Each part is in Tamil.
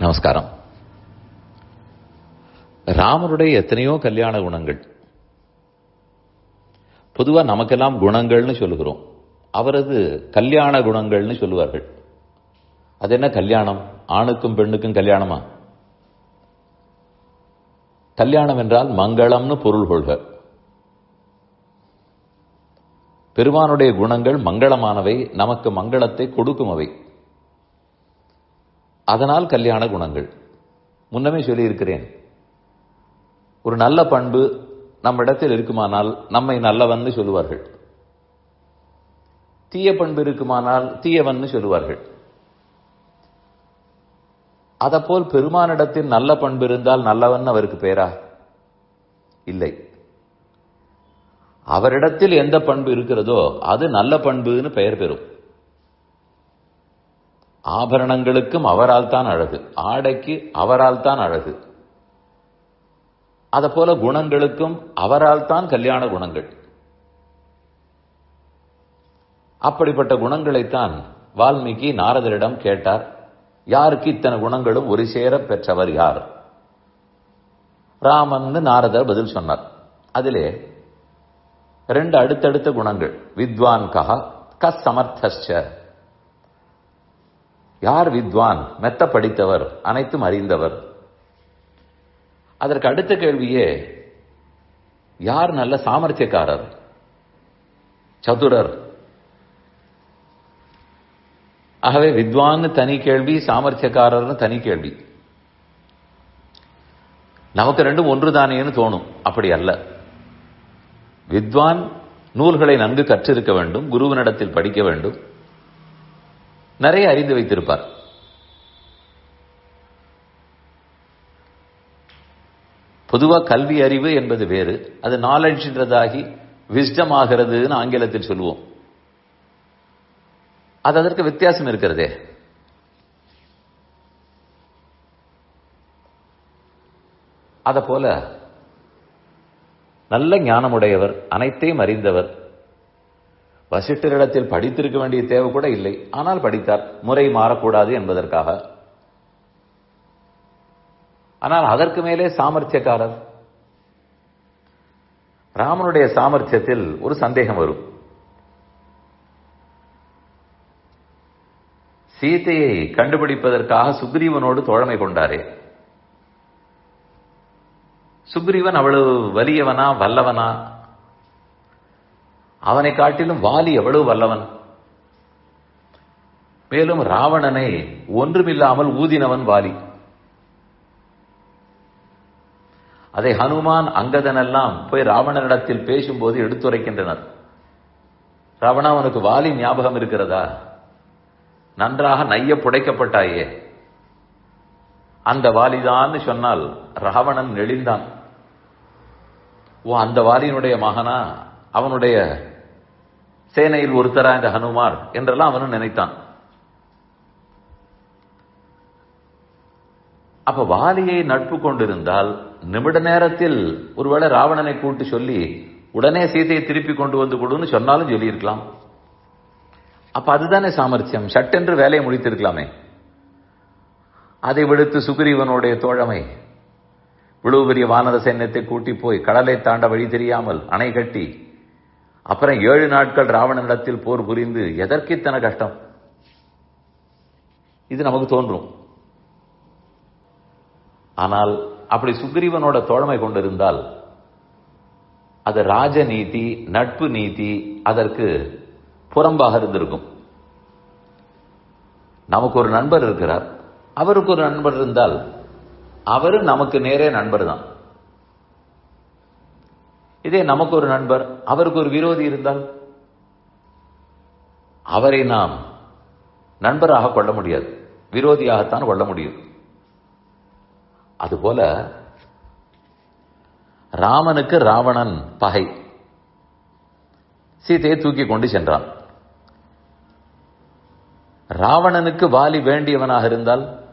நமஸ்காரம். ராமருடைய எத்தனையோ கல்யாண குணங்கள். பொதுவா நமக்கெல்லாம் குணங்கள்னு சொல்லுகிறோம். அவரது கல்யாண குணங்கள்னு சொல்லுவார்கள். அது என்ன கல்யாணம்? ஆணுக்கும் பெண்ணுக்கும் கல்யாணமா? கல்யாணம் என்றால் மங்களம்னு பொருள் கொள்க. பெருமானுடைய குணங்கள் மங்களமானவை நமக்கு மங்களத்தை கொடுக்கும் அவை. அதனால் கல்யாண குணங்கள். முன்னமே சொல்லியிருக்கிறேன். ஒரு நல்ல பண்பு நம்ம இடத்தில் இருக்குமானால் நம்மை நல்லவன்னு சொல்லுவார்கள். தீய பண்பு இருக்குமானால் தீயவன் சொல்லுவார்கள். அதப்போல் பெருமானிடத்தில் நல்ல பண்பு இருந்தால் நல்லவன் அவருக்கு பேரா? இல்லை. அவரிடத்தில் எந்த பண்பு இருக்கிறதோ அது நல்ல பண்புன்னு பெயர் பெறும். ஆபரணங்களுக்கும் அவரால் தான் அழகு. ஆடைக்கு அவரால் தான் அழகு. அதை போல குணங்களுக்கும் அவரால் தான் கல்யாண குணங்கள். அப்படிப்பட்ட குணங்களைத்தான் வால்மீகி நாரதரிடம் கேட்டார். யாருக்கு இத்தனை குணங்களும் ஒரு சேர பெற்றவர் யார்? ராமன் நாரதர் பதில் சொன்னார். அதிலே ரெண்டு அடுத்தடுத்த குணங்கள். வித்வான் கஹ கஸ் சமர்த்தஸ்ச யார் வித்வான்? மெத்த படித்தவர் அனைத்தும் அறிந்தவர். அதற்கு அடுத்த கேள்வியே யார் நல்ல சாமர்த்தியக்காரர்? சதுரர். ஆகவே வித்வான் தனி கேள்வி சாமர்த்தியக்காரர்னு தனி கேள்வி. நமக்கு ரெண்டும் ஒன்றுதானேன்னு தோணும் அப்படி அல்ல. வித்வான் நூல்களை நன்கு கற்றிருக்க வேண்டும் குருவினிடத்தில் படிக்க வேண்டும். நிறைய அறிந்து வைத்திருப்பார். பொதுவாக கல்வி அறிவு என்பது வேறு. அது நாலெட்ஜ்ன்றதாகி விஸ்டம் ஆகிறதுன்னு ஆங்கிலத்தில் சொல்லுவோம். அது அதற்கு வித்தியாசம் இருக்கிறதே. அத போல நல்ல ஞானமுடையவர் அனைத்தையும் அறிந்தவர் வசிட்டரிடத்தில் படித்திருக்க வேண்டிய தேவை கூட இல்லை. ஆனால் படித்தார் முறை மாறக்கூடாது என்பதற்காக. ஆனால் அதற்கு மேலே சாமர்த்தியக்காரர். ராமனுடைய சாமர்த்தியத்தில் ஒரு சந்தேகம் வரும். சீதையை கண்டுபிடிப்பதற்காக சுக்ரீவனோடு தோழமை கொண்டாரே. சுக்ரீவன் அவ்வளவு வலியவனா வல்லவனா அவனை காட்டிலும் வாலி எவ்வளவு வல்லவன்? மேலும் ராவணனை ஒன்றுமில்லாமல் ஊதினவன் வாலி. அதை ஹனுமான் அங்கதனெல்லாம் போய் ராவணனிடத்தில் பேசும்போது எடுத்துரைக்கின்றனர். ராவணா உனக்கு வாலி ஞாபகம் இருக்கிறதா? நன்றாக நைய புடைக்கப்பட்டாயே. அந்த வாலிதான் சொன்னால் ராவணன் நெளிந்தான். ஓ அந்த வாலியினுடைய மகனா? அவனுடைய சேனையில் ஒருத்தரா இந்த ஹனுமார் என்றெல்லாம் அவனும் நினைத்தான். அப்ப வாலியை நட்பு கொண்டிருந்தால் நிமிட நேரத்தில் ஒருவேளை ராவணனை கூட்டு சொல்லி உடனே சீதையை திருப்பி கொண்டு வந்து கொடுன்னு சொன்னாலும் சொல்லியிருக்கலாம். அப்ப அதுதானே சாமர்த்தியம்? சட்டென்று வேலையை முடித்திருக்கலாமே. அதை விடுத்து சுக்ரீவனுடைய தோழமை இவ்வளவு பெரிய வானர சைன்யத்தை கூட்டி போய் கடலை தாண்ட வழி தெரியாமல் அணை கட்டி அப்புறம் ஏழு நாட்கள் ராவணனிடத்தில் போர் புரிந்து எதற்கு இத்தனை கஷ்டம்? இது நமக்கு தோன்றும். ஆனால் அப்படி சுக்ரீவனோட தோழமை கொண்டிருந்தால் அது ராஜநீதி நட்பு நீதி அதற்கு புறம்பாக இருந்திருக்கும். நமக்கு ஒரு நண்பர் இருக்கிறார். அவருக்கு ஒரு நண்பர் இருந்தால் அவரும் நமக்கு நேரே நண்பர் தான் இதே நமக்கு ஒரு நண்பர் அவருக்கு ஒரு விரோதி இருந்தால்? அவரை நாம் நண்பராக கொள்ள முடியாது. விரோதியாகத்தான் கொள்ள முடியும். அதுபோல ராமனுக்கு ராவணன் பகை. சீதையை தூக்கி கொண்டு சென்றான். ராவணனுக்கு வாலி வேண்டியவனாக இருந்தால்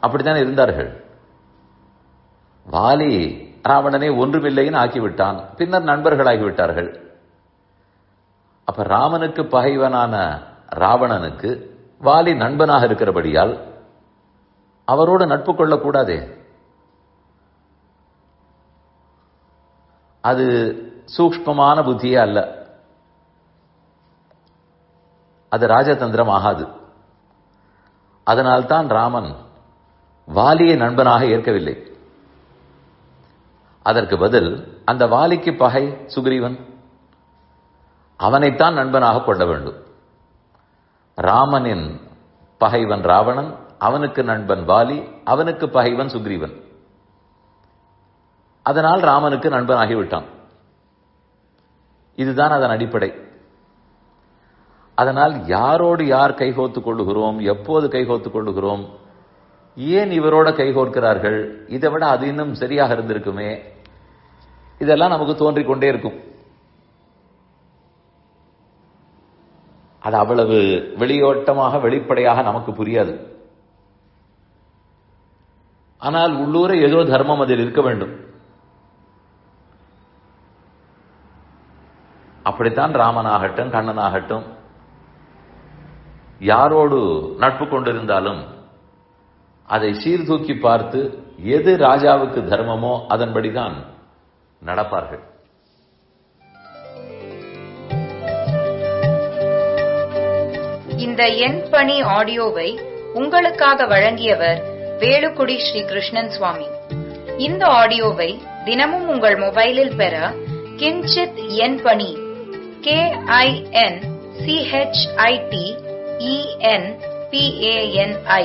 அப்படித்தான் இருந்தார்கள்? வாலி ராவணனை ஒன்றுமில்லைன்னு ஆக்கிவிட்டான். பின்னர் நண்பர்களாகிவிட்டார்கள். அப்ப ராமனுக்கு பகைவனான ராவணனுக்கு வாலி நண்பனாக இருக்கிறபடியால் அவரோடு நட்பு கொள்ளக்கூடாதே. அது சூக்ஷ்மமான புத்தியே அல்ல. அது ராஜதந்திரம் ஆகாது. அதனால்தான் ராமன் வாலியை நண்பனாக ஏற்கவில்லை. அதற்கு பதில் அந்த வாலிக்கு பகை சுக்ரீவன். அவனைத்தான் நண்பனாக கொள்ள வேண்டும். ராமனின் பகைவன் ராவணன் அவனுக்கு நண்பன் வாலி அவனுக்கு பகைவன் சுக்ரீவன். அதனால் ராமனுக்கு நண்பனாகிவிட்டான். இதுதான் அதன் அடிப்படை. அதனால் யாரோடு யார் கைகோத்துக் கொள்ளுகிறோம் எப்போது கைகோத்துக் கொள்ளுகிறோம் ஏன் இவரோட கைகோர்க்கிறார்கள்? இதை விட அது இன்னும் சரியாக இருந்திருக்குமே? இதெல்லாம் நமக்கு தோன்றிக் கொண்டே இருக்கும். அது அவ்வளவு வெளியோட்டமாக வெளிப்படையாக நமக்கு புரியாது. ஆனால் உள்ளூர ஏதோ தர்மம் அதில் இருக்க வேண்டும். அப்படித்தான் ராமனாகட்டும் கண்ணனாகட்டும் யாரோடு நட்பு கொண்டிருந்தாலும் அதை சீர்தூக்கி பார்த்து எது ராஜாவுக்கு தர்மமோ அதன்படிதான் நடப்பார்கள். இந்த எண் பணி ஆடியோவை உங்களுக்காக வழங்கியவர் வேலுக்குடி ஸ்ரீ கிருஷ்ணன் சுவாமி. இந்த ஆடியோவை தினமும் உங்கள் மொபைலில் பெற கிஞ்சித் எண் பணி கே ஐ என் சிஹெச்ஐடி இஎன் பிஏஎன்ஐ